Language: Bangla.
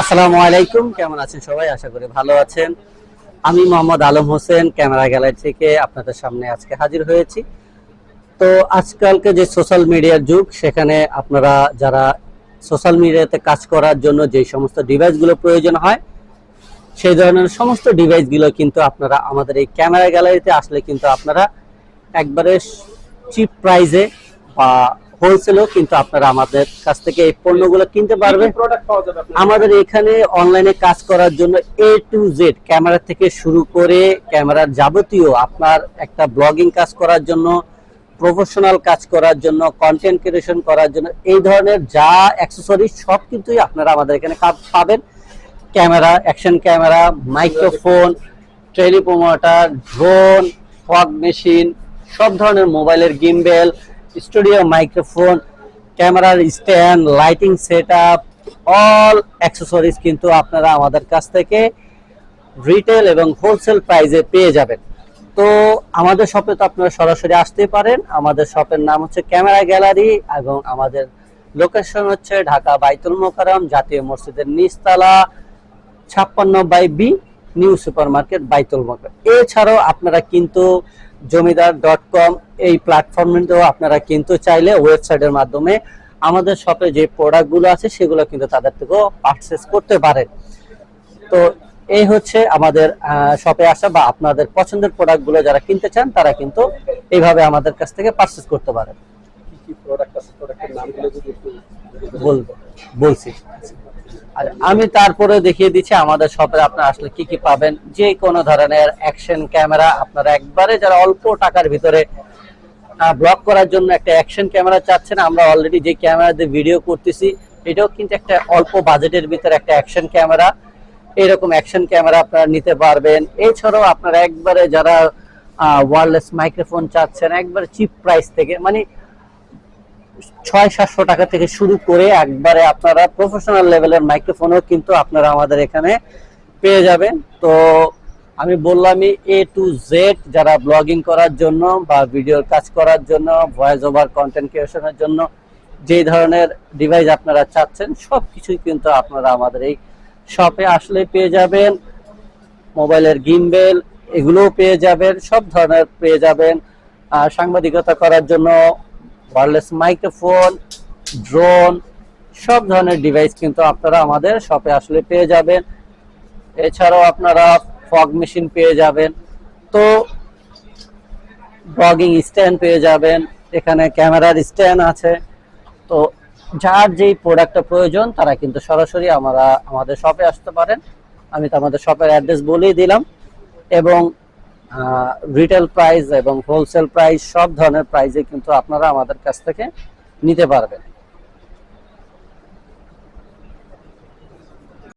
আসসালামু আলাইকুম, কেমন আছেন সবাই? আশা করি ভালো আছেন। আমি মোহাম্মদ আলম হোসেন, ক্যামেরা গ্যালারি থেকে আপনাদের সামনে আজকে হাজির হয়েছি। তো আজকালকে যে সোশ্যাল মিডিয়ার যুগ, সেখানে আপনারা যারা সোশ্যাল মিডিয়াতে কাজ করার জন্য যে সমস্ত ডিভাইসগুলো প্রয়োজন হয়, সেই ধরনের সমস্ত ডিভাইসগুলো কিন্তু আপনারা আমাদের এই ক্যামেরা গ্যালারিতে আসলে কিন্তু আপনারা একবারে চিপ প্রাইজে বা হোলসেলেও কিন্তু আপনারা আমাদের কাছ থেকে এই পণ্যগুলো কিনতে পারবেন। আমাদের এখানে অনলাইনে কাজ করার জন্য এ টু জেড ক্যামেরা থেকে শুরু করে ক্যামেরার যাবতীয় আপনার একটা ব্লগিং কাজ করার জন্য প্রফেশনাল কাজ করার জন্য কন্টেন্ট ক্রিয়েশন করার জন্য এই ধরনের যা অ্যাক্সেসরি সব কিছুই আপনারা আমাদের এখানে পাবেন। Camera action camera microphone teleprompter drone fog machine সব ধরনের মোবাইলের গিম্বেল স্টুডিও মাইক্রোফোন ক্যামেরার stand lighting set up all accessories কিন্তু আপনারা আমাদের কাছ থেকে রিটেল এবং হোলসেল প্রাইজে পেয়ে যাবেন। তো আমাদের শপে তো আপনারা সরাসরি আসতে পারেন। আমাদের শপের নাম হচ্ছে ক্যামেরা গ্যালারি এবং আমাদের লোকেশন হচ্ছে ঢাকা বাইতুল মোকারম জাতীয় মসজিদের নিচতলা ছাপ্পান্ন by B, new super market Baitul Mukarram এছাড়াও আপনারা কিন্তু জমিদার ডট কম এই প্ল্যাটফর্মেও আপনারা কিন্তু চাইলে ওয়েবসাইটের মাধ্যমে আমাদের শপে যে প্রোডাক্টগুলো আছে সেগুলো কিন্তু তাদের থেকেও পারচেস করতে পারেন। তো এই হচ্ছে আমাদের শপে আসা বা আপনাদের পছন্দের প্রোডাক্টগুলো যারা কিনতে চান তারা কিন্তু এইভাবে আমাদের কাছ থেকে পারচেস করতে পারেন। কি কি প্রোডাক্ট আছে? প্রোডাক্টের নামগুলো যদি একটু বলব। বলছি। আমি তারপরে দেখিয়ে দিচ্ছি আমাদের শপে আপনারা আসলে কি কি পাবেন। যে কোনো ধরনের অ্যাকশন ক্যামেরা আপনারা একবারে যারা অল্প টাকার ভিতরে ব্লক করার জন্য একটা অ্যাকশন ক্যামেরা চাচ্ছেন, আমরা অলরেডি যে ক্যামেরা দিয়ে ভিডিও করতেছি, এটাও কিন্তু একটা অল্প বাজেটের ভিতরে একটা অ্যাকশন ক্যামেরা এরকম অ্যাকশন ক্যামেরা আপনারা নিতে পারবেন। এছাড়াও আপনারা একবারে যারা ওয়ারলেস মাইক্রোফোন চাচ্ছেন, একবারে চিপ প্রাইস থেকে মানে ছয় সাতশো টাকা থেকে শুরু করে একবারে আপনারা প্রফেশনাল লেভেলের মাইক্রোফোনও কিন্তু আপনারা আমাদের এখানে পেয়ে যাবেন। তো আমি বললামই এ টু জেড যারা ব্লগিং করার জন্য বা ভিডিওর কাজ করার জন্য ভয়েস ওভার কন্টেন্ট ক্রিয়েশনের জন্য যে ধরনের ডিভাইস আপনারা চাচ্ছেন সব কিছুই কিন্তু আপনারা আমাদের এই শপে আসলে পেয়ে যাবেন। মোবাইলের গিমবেল এগুলোও পেয়ে যাবেন, সব ধরনের পেয়ে যাবেন। সাংবাদিকতা করার জন্য ওয়ারলেস মাইক্রোফোন ড্রোন সব ধরনের ডিভাইস কিন্তু আপনারা আমাদের শপে আসলে পেয়ে যাবেন। এছাড়াও আপনারা ফগ মেশিন পেয়ে যাবেন। তো ব্লগিং স্ট্যান্ড পেয়ে যাবেন। এখানে ক্যামেরার স্ট্যান্ড আছে। তো যার যেই প্রোডাক্টটা প্রয়োজন, তারা কিন্তু সরাসরি আমরা আমাদের শপে আসতে পারেন। আমি তো আমাদের শপের অ্যাড্রেস বলেই দিলাম। এবং রিটেল প্রাইস এবং হোলসেল প্রাইস সব ধরনের প্রাইসে কিন্তু আপনারা আমাদের কাছ থেকে নিতে পারবেন।